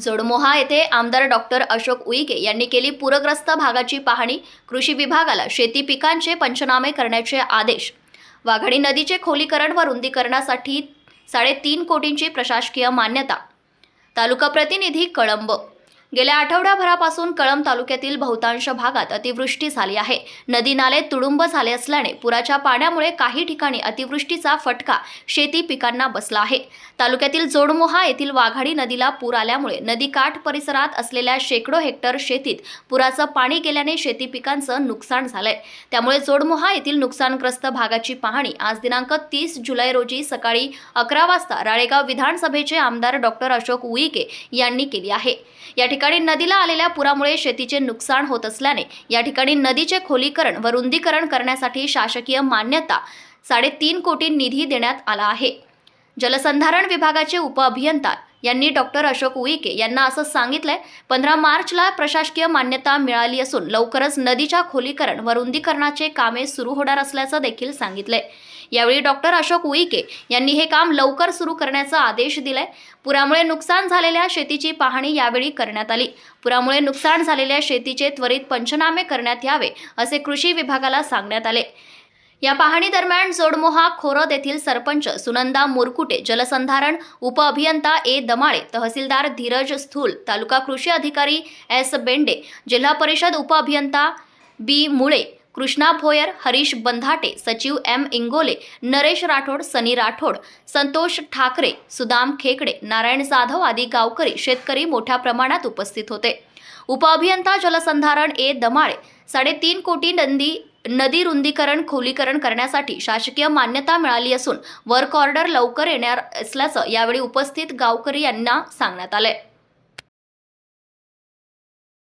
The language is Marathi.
जोडमोहा येथे आमदार डॉक्टर अशोक उईके यांनी केली पूरग्रस्त भागाची पाहणी. कृषी विभागाला शेती पिकांचे पंचनामे करण्याचे आदेश. वाघाडी नदीचे खोलीकरण व रुंदीकरणासाठी साडेतीन कोटींची प्रशासकीय मान्यता. तालुका प्रतिनिधी कळंब गेल्या आठवड्याभरापासून कळंब तालुक्यातील बहुतांश भागात अतिवृष्टी झाली आहे. नदी नाले तुडुंब झाले असल्याने पुराच्या पाण्यामुळे काही ठिकाणी अतिवृष्टीचा फटका शेती पिकांना बसला आहे. तालुक्यातील जोडमोहा येथील वाघाडी नदीला पूर आल्यामुळे नदीकाठ परिसरात असलेल्या शेकडो हेक्टर शेतीत पुराचं पाणी गेल्याने शेती पिकांचं नुकसान झालंय. त्यामुळे जोडमोहा येथील नुकसानग्रस्त भागाची पाहणी आज दिनांक तीस जुलै रोजी सकाळी अकरा वाजता राळेगाव विधानसभेचे आमदार डॉक्टर अशोक उईके यांनी केली आहे. या ठिकाणी नदीला आलेल्या पुरामुळे शेतीचे नुकसान होत असल्याने या ठिकाणी नदीचे खोलीकरण व रुंदीकरण करण्यासाठी शासकीय मान्यता साडेतीन कोटी निधी देण्यात आला आहे. जलसंधारण विभागाचे उपअभियंता यांनी डॉक्टर अशोक उईके यांना असं सांगितलंय पंधरा मार्चला प्रशासकीय मान्यता मिळाली असून लवकरच नदीच्या खोलीकरण व रुंदीकरणाचे कामे सुरू होणार असल्याचं देखील सांगितलंय. यावेळी डॉक्टर अशोक उईके यांनी हे काम लवकर सुरू करण्याचा आदेश दिलाय. पुरामुळे नुकसान झालेल्या शेतीची पाहणी यावेळी करण्यात आली. पुरामुळे नुकसान झालेल्या शेतीचे त्वरित पंचनामे करण्यात यावे असे कृषी विभागाला सांगण्यात आले. या पाहणी दरम्यान जोडमोहा खोरद येथील सरपंच सुनंदा मुरकुटे जलसंधारण उपअभियंता ए दमाळे तहसीलदार धीरज स्थूल तालुका कृषी अधिकारी एस बेंडे जिल्हा परिषद उपअभियंता बी मुळे कृष्णा भोयर हरीश बंधाटे सचिव एम इंगोले नरेश राठोड सनी राठोड संतोष ठाकरे सुदाम खेकडे नारायण जाधव आदी गावकरी शेतकरी मोठ्या प्रमाणात उपस्थित होते. उपअभियंता जलसंधारण ए दमाळे साडेतीन कोटी नंदी नदी रुंदीकरण खोलीकरण करण्यासाठी शासकीय मान्यता मिळाली असून वर्क ऑर्डर लवकर येणार असल्याचं यावेळी उपस्थित गावकरी यांना सांगण्यात आलंय.